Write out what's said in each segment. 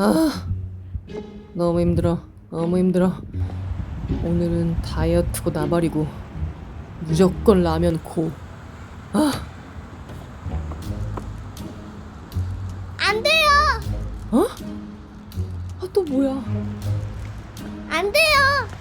아, 너무 힘들어. 너무 힘들어. 오늘은 다이어트고 나발이고 무조건 라면 코. 아, 안 돼요. 어? 아, 또 뭐야? 안 돼요.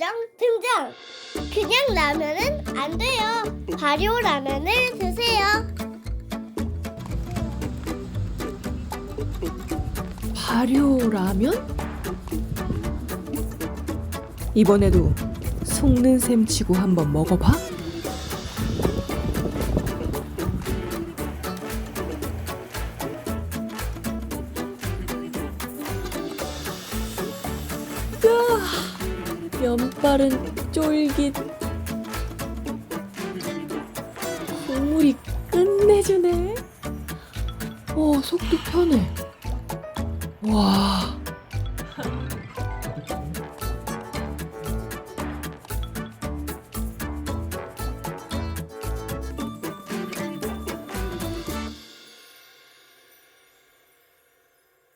요정 등장. 그냥 라면은 안 돼요. 발효 라면을 드세요. 발효 라면? 이번에도 속는 셈 치고 한번 먹어봐. 면발은 쫄깃. 국물이 끝내주네. 어, 속도 편해. 와.